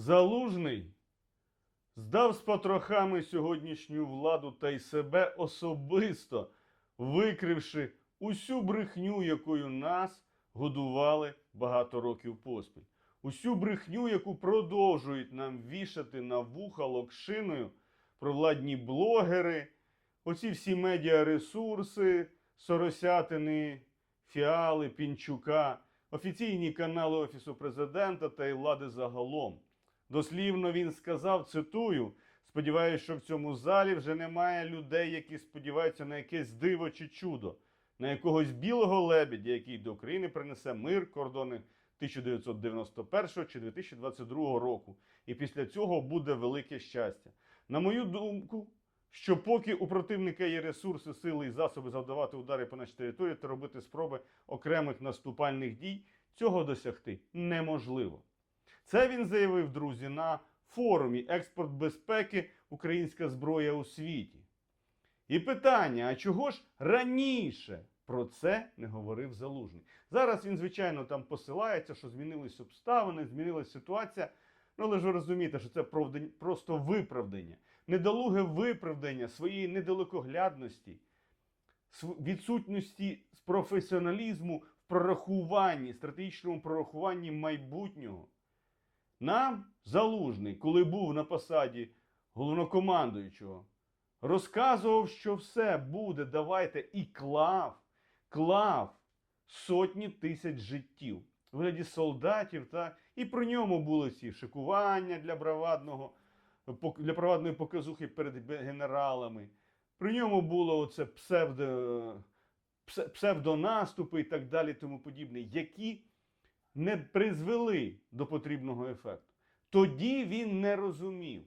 Залужний здав з потрохами сьогоднішню владу та й себе особисто, викривши усю брехню, якою нас годували багато років поспіль. Усю брехню, яку продовжують нам вішати на вуха локшиною провладні блогери, оці всі медіаресурси, соросятини, фіали, пінчука, офіційні канали Офісу президента та й влади загалом. Дослівно він сказав, цитую: сподіваюся, що в цьому залі вже немає людей, які сподіваються на якесь диво чи чудо, на якогось білого лебедя, який до України принесе мир, кордони 1991 чи 2022 року. І після цього буде велике щастя. На мою думку, що поки у противника є ресурси, сили і засоби завдавати удари по нашій території та робити спроби окремих наступальних дій, цього досягти неможливо. Це він заявив, друзі, на форумі Експорт безпеки Українська зброя у світі. І питання: а чого ж раніше про це не говорив Залужний? Зараз він, звичайно, там посилається, що змінились обставини, змінилася ситуація. Ну, але ж ви розумієте, що це просто виправдання, недолуге виправдання своєї недалекоглядності, відсутності професіоналізму в прорахуванні, стратегічному прорахуванні майбутнього. Нам залужний, коли був на посаді головнокомандуючого, розказував, що все буде, давайте, і клав, клав сотні тисяч життів вигляді солдатів, та, і при ньому були ці шикування для бравадного, для бравадної показухи перед генералами. При ньому було оце псевдо, псевдонаступи і так далі, тому подібне, які не призвели до потрібного ефекту. Тоді він не розумів.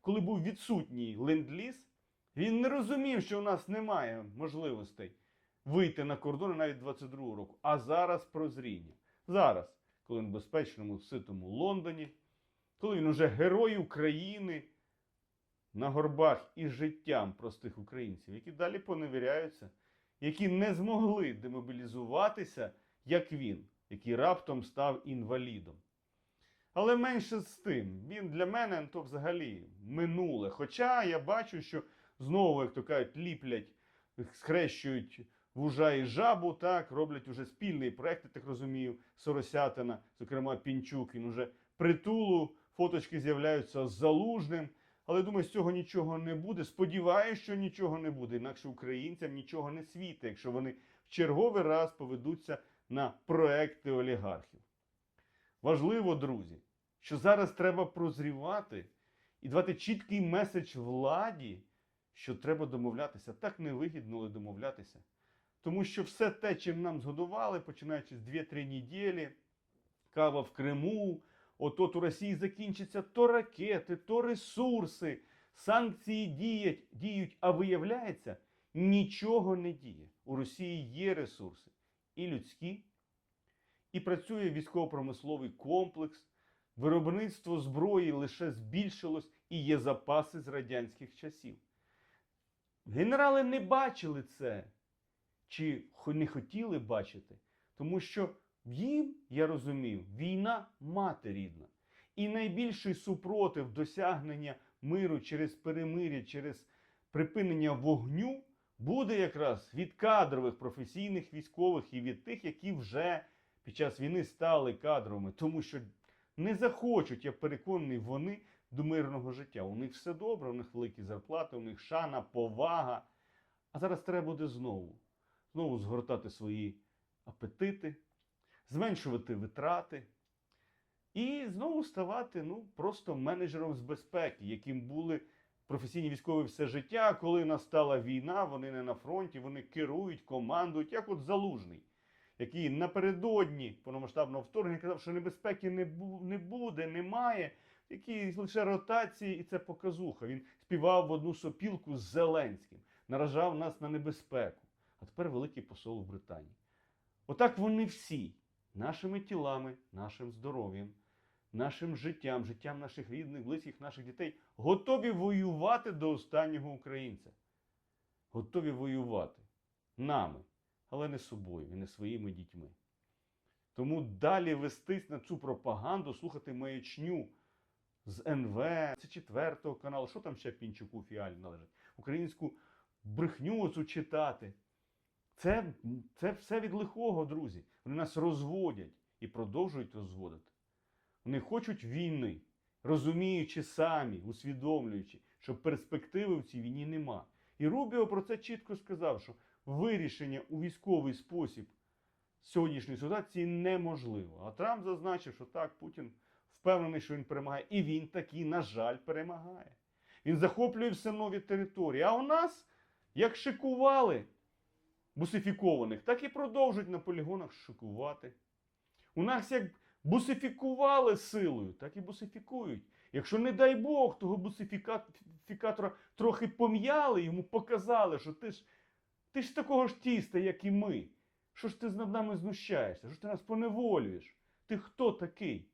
Коли був відсутній ленд-ліз, він не розумів, що у нас немає можливостей вийти на кордони навіть 22 року. А зараз прозріння. Зараз, коли він в безпечному ситому Лондоні, коли він уже герой України на горбах із життям простих українців, які далі поневіряються, які не змогли демобілізуватися, як він, який раптом став інвалідом. Але менше з тим, він для мене то взагалі минуле. Хоча я бачу, що знову, як то кажуть, ліплять, схрещують вужа і жабу, так, роблять уже спільний проект, я так розумію, Соросятина, зокрема Пінчук, він уже притулу, фоточки з'являються з залужним. Але думаю, з цього нічого не буде. Сподіваюся, що нічого не буде. Інакше українцям нічого не світить, якщо вони в черговий раз поведуться на проекти олігархів. Важливо, друзі, що зараз треба прозрівати і давати чіткий меседж владі, що треба домовлятися. Так невигідно але домовлятися. Тому що все те, чим нам згодували, починаючи з 2-3 неділі, кава в Криму, от-от у Росії закінчаться то ракети, то ресурси, санкції діють, діють, а виявляється, нічого не діє. У Росії є ресурси і людські, і працює військово-промисловий комплекс. Виробництво зброї лише збільшилось і є запаси з радянських часів. Генерали не бачили це, чи не хотіли бачити, тому що їм, я розумів, війна мати рідна. І найбільший супротив досягнення миру через перемир'я, через припинення вогню буде якраз від кадрових професійних військових і від тих, які вже під час війни стали кадровими, тому що не захочуть, я переконаний, вони до мирного життя. У них все добре, у них великі зарплати, у них шана, повага. А зараз треба буде знову, знову згортати свої апетити, зменшувати витрати і знову ставати ну, просто менеджером з безпеки, яким були професійні військові все життя. Коли настала війна, вони не на фронті, вони керують, командують, як от залужний який напередодні повномасштабного вторгнення казав, що небезпеки не, не буде, немає. Які лише ротації, і це показуха. Він співав в одну сопілку з Зеленським, наражав нас на небезпеку. А тепер великий посол в Британії. Отак вони всі нашими тілами, нашим здоров'ям, нашим життям, життям наших рідних, близьких, наших дітей готові воювати до останнього українця. Готові воювати нами але не собою і не своїми дітьми. Тому далі вестись на цю пропаганду, слухати маячню з НВ, це четвертого каналу, що там ще Пінчуку фіалі належить? Українську брехню оцю читати. Це, це все від лихого, друзі. Вони нас розводять і продовжують розводити. Вони хочуть війни, розуміючи самі, усвідомлюючи, що перспективи в цій війні нема. І Рубіо про це чітко сказав, що вирішення у військовий спосіб сьогоднішньої ситуації неможливо. А Трамп зазначив, що так, Путін впевнений, що він перемагає. І він таки, на жаль, перемагає. Він захоплює все нові території. А у нас, як шикували бусифікованих, так і продовжують на полігонах шикувати. У нас як бусифікували силою, так і бусифікують. Якщо, не дай Бог, того бусифікатора трохи пом'яли, йому показали, що ти ж, ти ж такого ж тіста, як і ми. Що ж ти над нами знущаєшся? Що ж ти нас поневолюєш? Ти хто такий?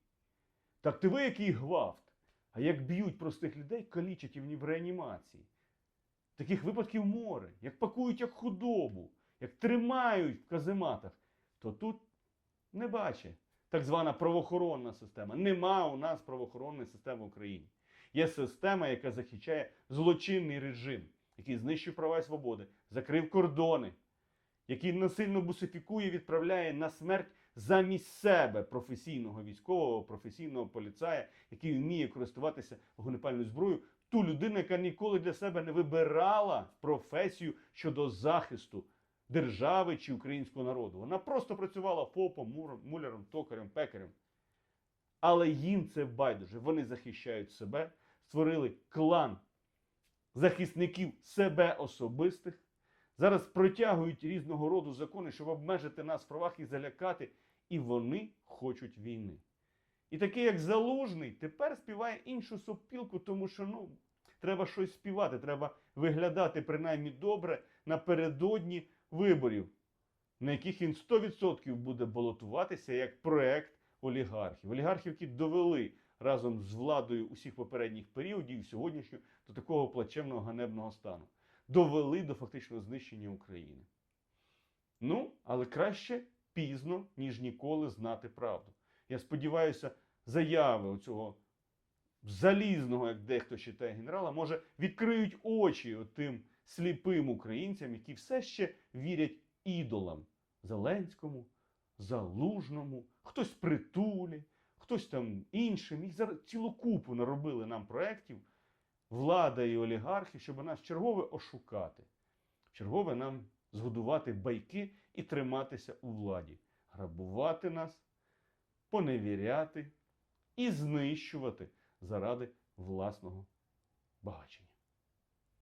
Так ти ви який гвалт. А як б'ють простих людей, калічать і в реанімації. Таких випадків море, як пакують як худобу, як тримають в казематах, то тут не бачить так звана правоохоронна система. Нема у нас правоохоронної системи в Україні. Є система, яка захищає злочинний режим, який знищив права і свободи, закрив кордони, який насильно бусифікує, відправляє на смерть замість себе професійного військового, професійного поліцая, який вміє користуватися вогнепальною зброєю, ту людину, яка ніколи для себе не вибирала професію щодо захисту держави чи українського народу. Вона просто працювала ФОПом, муляром, токарем, пекарем. Але їм це байдуже. Вони захищають себе, створили клан захисників себе особистих. Зараз протягують різного роду закони, щоб обмежити нас в правах і залякати. І вони хочуть війни. І такий, як Залужний, тепер співає іншу сопілку, тому що ну, треба щось співати, треба виглядати принаймні добре напередодні виборів, на яких він 100% буде балотуватися як проект олігархів. Олігархів, які довели разом з владою усіх попередніх періодів і сьогоднішнього до такого плачевного ганебного стану. Довели до фактичного знищення України. Ну, але краще пізно, ніж ніколи знати правду. Я сподіваюся, заяви оцього залізного, як дехто вважає, генерала, може відкриють очі тим сліпим українцям, які все ще вірять ідолам. Зеленському, Залужному, хтось притулі, хтось там іншим. Їх зараз цілу купу наробили нам проєктів, влада і олігархи, щоб нас чергове ошукати, чергове нам згодувати байки і триматися у владі, грабувати нас, поневіряти і знищувати заради власного